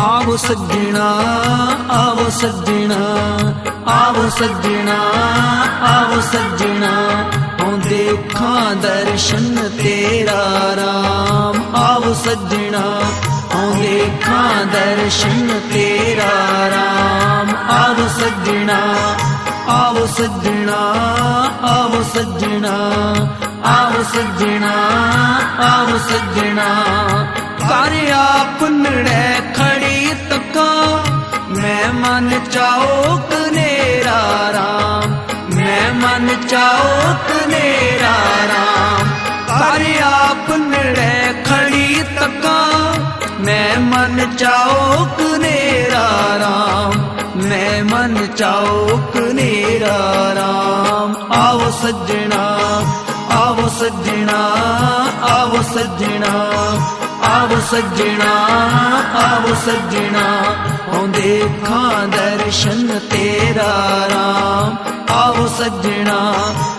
ਆਵੋ ਸੱਜਣਾ ਆਵੋ ਸੱਜਣਾ ਆਵੋ ਸੱਜਣਾ ਆਵੋ ਸੱਜਣਾ ਹਉ ਦੇਖਾਂ ਦਰਸ਼ਨ ਤੇਰਾ ਰਾਮ। ਆਵੋ ਸੱਜਣਾ ਹਉ ਦੇਖਾਂ ਦਰਸ਼ਨ ਤੇਰਾ ਰਾਮ। ਆਵੋ ਸੱਜਣਾ ਆਵੋ ਸੱਜਣਾ ਆਵੋ ਸੱਜਣਾ ਆਵੋ ਸੱਜਣਾ ਆਵੋ ਸੱਜਣਾ ਕਰ ਆਪ ਨੜੇ ਖੜੀ ਤੱਕਾਂ, ਮੈਂ ਮਨ ਚਾਓ ਕਨੇਰਾ ਰਾਮ। ਮੈਂ ਮਨ ਚਾਓ ਕਨੇਰਾ ਰਾਮ। ਕਰ ਆਪ ਨੜੇ ਖੜੀ ਤੱਕਾਂ, ਮੈਂ ਮਨ ਚਾਓ ਕਨੇਰਾ ਰਾਮ। ਮੈਂ ਮਨ ਚਾਓ ਕਨੇਰਾ ਰਾਮ। ਆਓ ਸੱਜਣਾ। ਸੱਜਣਾ ਆਵੋ ਸੱਜਣਾ ਆਵੋ ਸੱਜਣਾ ਆਵੋ ਸੱਜਣਾ ਹਉ ਖਾਂ ਦਰਸ਼ਨ ਤੇਰਾ ਰਾਮ। ਆਵੋ ਸੱਜਣਾ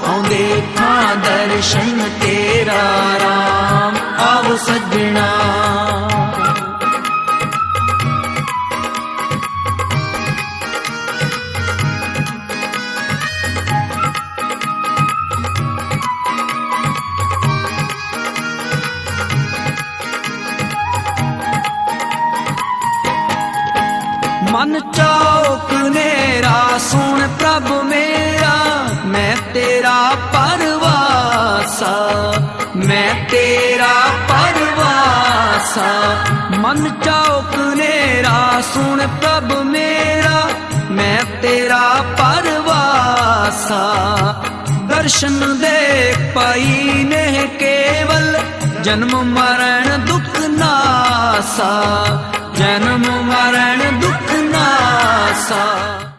ਹਉ ਦੇਖਾਂ ਦਰਸ਼ਨ ਤੇਰਾ ਰਾਮ। ਮਨ ਚੌਕ ਨੇਰਾ, ਸੁਣ ਪ੍ਰਭ ਮੇਰਾ, ਮੈਂ ਤੇਰਾ ਪਰਵਾਸਾ, ਮੈਂ ਤੇਰਾ ਪਰਵਾਸਾ। ਮਨ ਚੌਕ ਨੇਰਾ, ਸੁਣ ਪ੍ਰਭ ਮੇਰਾ, ਮੈਂ ਤੇਰਾ ਪਰਵਾਸਾ। ਦਰਸ਼ਨ ਦੇ ਪਾਈ ਨੇ ਕੇਵਲ, ਜਨਮ ਮਰਨ ਦੁੱਖ ਨਾਸਾ। ਜਨਮ ਮਰਨ ਦੁੱਖ ਨਾਸਾ